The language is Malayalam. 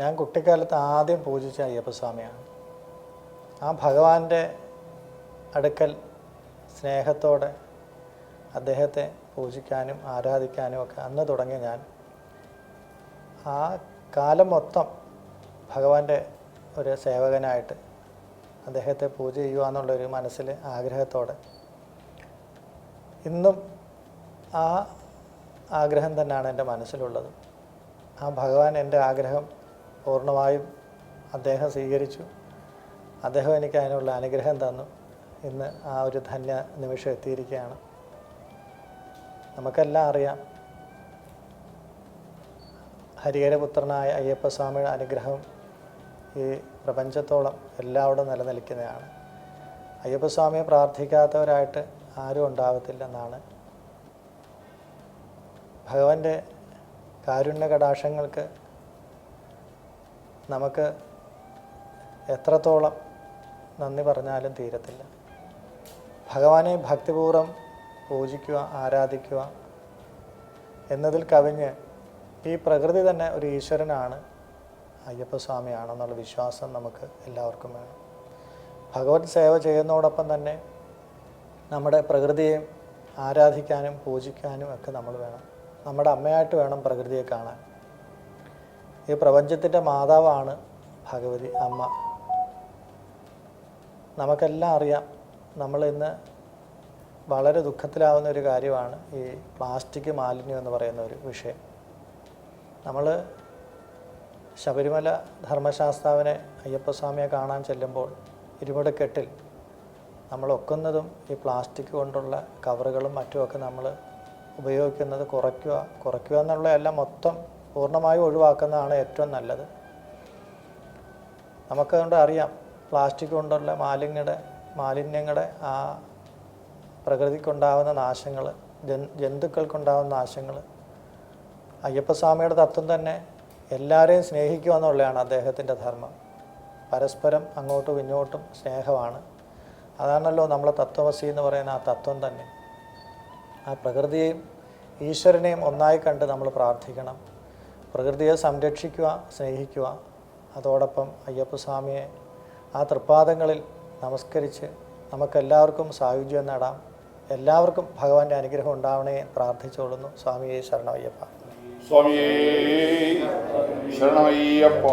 ഞാൻ കുട്ടിക്കാലത്ത് ആദ്യം പൂജിച്ച അയ്യപ്പസ്വാമിയാണ്. ആ ഭഗവാന്റെ അടുക്കൽ സ്നേഹത്തോടെ അദ്ദേഹത്തെ പൂജിക്കാനും ആരാധിക്കാനും ഒക്കെ അന്ന് തുടങ്ങിയ ഞാൻ ആ കാലം മൊത്തം ഭഗവാന്റെ ഒരു സേവകനായിട്ട് അദ്ദേഹത്തെ പൂജ ചെയ്യുക എന്നുള്ളൊരു മനസ്സിൽ ആഗ്രഹത്തോടെ ഇന്നും ആ ആഗ്രഹം തന്നെയാണ് എന്റെ മനസ്സിലുള്ളത്. ആ ഭഗവാൻ എന്റെ ആഗ്രഹം പൂർണമായും അദ്ദേഹം സ്വീകരിച്ചു. അദ്ദേഹം എനിക്ക് അതിനുള്ള അനുഗ്രഹം തന്നു. ഇന്ന് ആ ഒരു ധന്യ നിമിഷം എത്തിയിരിക്കുകയാണ്. നമുക്കെല്ലാം അറിയാം. ഹരിഹരപുത്രനായ അയ്യപ്പസ്വാമിയുടെ അനുഗ്രഹം ഈ പ്രപഞ്ചത്തോളം എല്ലാവിടും നിലനിൽക്കുന്നതാണ്. അയ്യപ്പസ്വാമിയെ പ്രാർത്ഥിക്കാത്തവരായിട്ട് ആരും ഉണ്ടാവത്തില്ലെന്നാണ്. ഭഗവാന്റെ കാരുണ്യ കടാക്ഷങ്ങൾക്ക് നമുക്ക് എത്രത്തോളം നന്ദി പറഞ്ഞാലും തീരത്തില്ല. ഭഗവാനെ ഭക്തിപൂർവം പൂജിക്കുക ആരാധിക്കുക എന്നതിൽ കവിഞ്ഞ് ഈ പ്രകൃതി തന്നെ ഒരു ഈശ്വരനാണ് അയ്യപ്പസ്വാമിയാണെന്നുള്ള വിശ്വാസം നമുക്ക് എല്ലാവർക്കും വേണം. ഭഗവത് സേവ ചെയ്യുന്നതോടൊപ്പം തന്നെ നമ്മുടെ പ്രകൃതിയെ ആരാധിക്കാനും പൂജിക്കാനും ഒക്കെ നമ്മൾ വേണം. നമ്മുടെ അമ്മയായിട്ട് വേണം പ്രകൃതിയെ കാണാൻ. ഈ പ്രപഞ്ചത്തിന്റെ മാതാവാണ് ഭഗവതി അമ്മ. നമുക്കെല്ലാം അറിയാം നമ്മൾ ഇന്ന് വളരെ ദുഃഖത്തിലാവുന്ന ഒരു കാര്യമാണ് ഈ പ്ലാസ്റ്റിക് മാലിന്യം എന്ന് പറയുന്ന ഒരു വിഷയം. നമ്മൾ ശബരിമല ധർമ്മശാസ്താവിനെ അയ്യപ്പസ്വാമിയെ കാണാൻ ചെല്ലുമ്പോൾ ഇരുപടക്കെട്ടിൽ നമ്മൾ ഒക്കുന്നതും ഈ പ്ലാസ്റ്റിക് കൊണ്ടുള്ള കവറുകളും മറ്റുമൊക്കെ നമ്മൾ ഉപയോഗിക്കുന്നത് കുറയ്ക്കുക കുറയ്ക്കുക എന്നുള്ളതെല്ലാം മൊത്തം പൂർണമായും ഒഴിവാക്കുന്നതാണ് ഏറ്റവും നല്ലത്. നമുക്കതുകൊണ്ട് അറിയാം പ്ലാസ്റ്റിക് കൊണ്ടുള്ള മാലിന്യയുടെ മാലിന്യങ്ങളുടെ ആ പ്രകൃതിക്കുണ്ടാകുന്ന നാശങ്ങൾ ജൻ ജന്തുക്കൾക്കുണ്ടാകുന്ന നാശങ്ങൾ അയ്യപ്പസ്വാമിയുടെ തത്വം തന്നെ എല്ലാവരെയും സ്നേഹിക്കുക എന്നുള്ളതാണ് അദ്ദേഹത്തിന്റെ ധർമ്മം. പരസ്പരം അങ്ങോട്ടും ഇങ്ങോട്ടും സ്നേഹമാണ്. അതാണല്ലോ നമ്മളെ തത്വമസി എന്ന് പറയുന്ന ആ തത്വം തന്നെ. ആ പ്രകൃതിയെയും ഈശ്വരനെയും ഒന്നായി കണ്ട് നമ്മൾ പ്രാർത്ഥിക്കണം. പ്രകൃതിയെ സംരക്ഷിക്കുക സ്നേഹിക്കുക. അതോടൊപ്പം അയ്യപ്പസ്വാമിയെ ആ തൃപ്പാദങ്ങളിൽ നമസ്കരിച്ച് നമുക്കെല്ലാവർക്കും സായുജ്യം നേടാം. എല്ലാവർക്കും ഭഗവാന്റെ അനുഗ്രഹം ഉണ്ടാവണേ പ്രാർത്ഥിച്ചുകൊള്ളുന്നു. സ്വാമിയെ ശരണമയ്യപ്പ. സ്വാമിയേ ശരണമയ്യപ്പ.